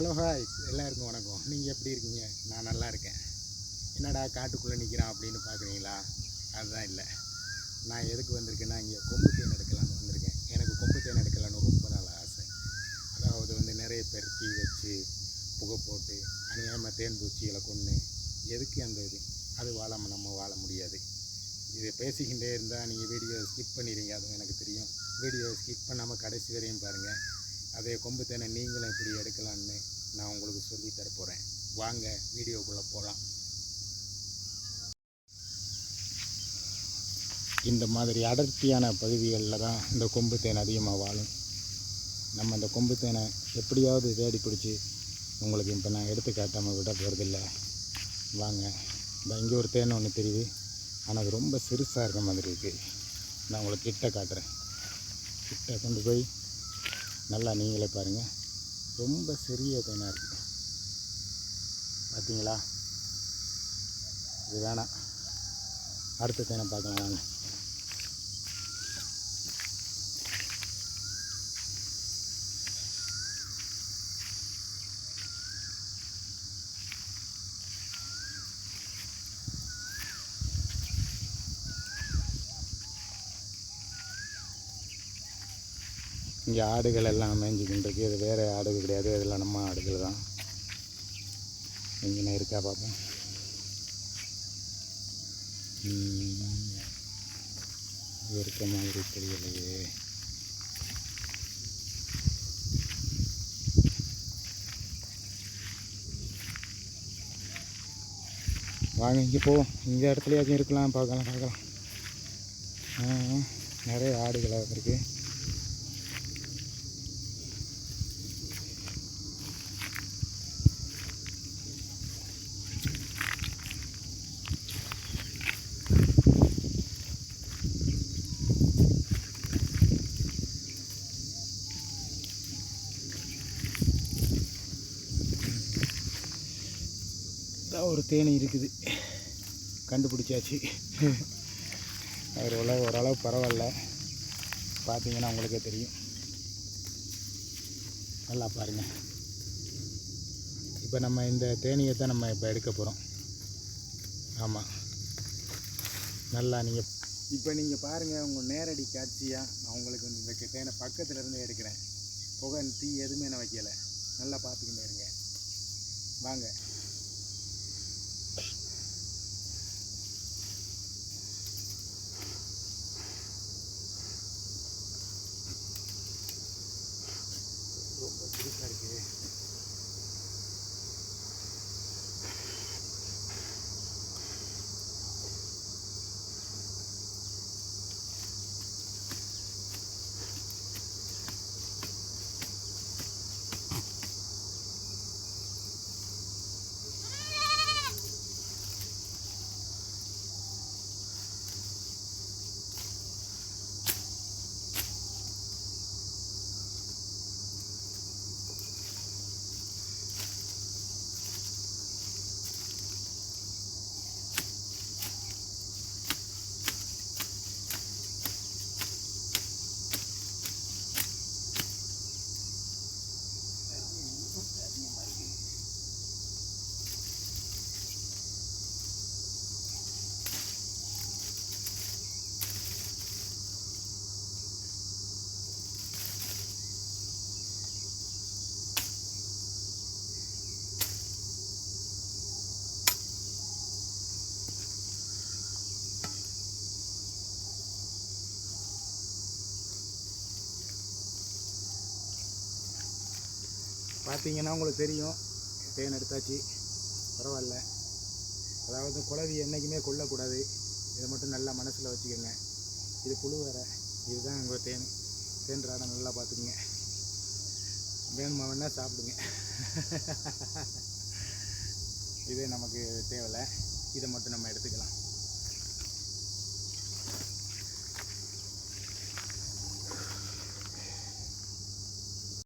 Hello hi எல்லாருக்கும் வணக்கம். நீங்கள் எப்படி இருக்கீங்க? நான் நல்லா இருக்கேன். என்னடா காட்டுக்குள்ளே நிற்கிறான் அப்படின்னு பார்க்குறீங்களா அதுதான் இல்லை. நான் எதுக்கு வந்திருக்கேன்னா இங்கே கொம்பு தேன் எடுக்கலான்னு வந்திருக்கேன். எனக்கு கொம்பு தேன் எடுக்கலான்னு ரொம்ப நாள் ஆசை. அதாவது வந்து நிறைய பேர் தீ வச்சு புகை போட்டு அநியாயமாக தேன் பூச்சிகளை கொன்று எதுக்கு அந்த இது? அது வாழாமல் நம்ம வாழ முடியாது. இதை பேசிக்கிட்டே இருந்தால் நீங்கள் வீடியோ ஸ்கிப் பண்ணிடுங்க அதுவும் எனக்கு தெரியும். வீடியோ ஸ்கிப் பண்ணாமல் கடைசி வரையும் பாருங்கள் அதே கொம்பு தேனை நீங்களும் எப்படி எடுக்கலான்னு நான் உங்களுக்கு சொல்லி தரப்போகிறேன் வாங்க வீடியோக்குள்ளே போகலாம் இந்த மாதிரி அடர்த்தியான பகுதிகளில் தான் இந்த கொம்பு தேன் அதிகமாக வாழும். நம்ம இந்த கொம்பு தேனை எப்படியாவது தேடி பிடிச்சி உங்களுக்கு இப்போ நான் எடுத்து காட்டாமல் விட போகிறதில்ல வாங்க இந்த இங்கே ஒரு தேன் ஒன்று தெரியுது. ஆனால் அது ரொம்ப சிறுசாக இருக்க மாதிரி இருக்குது நான் உங்களுக்கு கிட்ட காட்டுறேன். கிட்ட கொண்டு போய் நல்லா நீங்களே பாருங்கள் ரொம்ப சிறிய தேனாக இருக்குது பார்த்தீங்களா இது வேணாம். அடுத்த தேனை பார்க்கலாம் வாங்க. இங்கே ஆடுகள் எல்லாம் மேய்ஞ்சிக்கிட்டு இருக்கு இது வேறு ஆடுகள் கிடையாது. இதெல்லாம் நம்ம ஆடுகள் தான். இங்கே இருக்கா பார்ப்போம். இருக்க மாதிரி தெரியலையே. வாங்க இங்கே போவோம் இந்த இடத்துலையாச்சும் இருக்கலாம். பார்க்கலாம் பார்க்கலாம். நிறைய ஆடுகளாக இருக்குது ஒரு தேனி இருக்குது. கண்டுபிடிச்சாச்சு. அவர் உலக ஓரளவு பரவாயில்ல. பார்த்தீங்கன்னா உங்களுக்கே தெரியும். நல்லா பாருங்கள் இப்போ நம்ம இந்த தேனியை தான் நம்ம இப்போ எடுக்க போகிறோம் ஆமாம் நல்லா நீங்கள் இப்போ நீங்கள் பாருங்கள் உங்கள் நேரடி காட்சியாக நான் உங்களுக்கு இந்த தேனை பக்கத்துலேருந்து எடுக்கிறேன். புகை தீ எதுவுமே நான் வைக்கலை. நல்லா பார்த்துக்கிட்டு இருங்க. வாங்க. ரொம்ப சிறுசாக பார்த்தீங்கன்னா உங்களுக்கு தெரியும். தேன் எடுத்தாச்சு. பரவாயில்ல. அதாவது குழவி என்றைக்குமே கொல்லக்கூடாது. இதை மட்டும் நல்லா மனசில் வச்சுக்கோங்க. இது புழு வேற. இதுதான் உங்கள் தேன். தேன் ராடம் நல்லா பார்த்துக்குங்க. வேணுமா வேணால் சாப்பிடுங்க. இதே நமக்கு தேவையில்லை. இதை மட்டும் நம்ம எடுத்துக்கலாம்.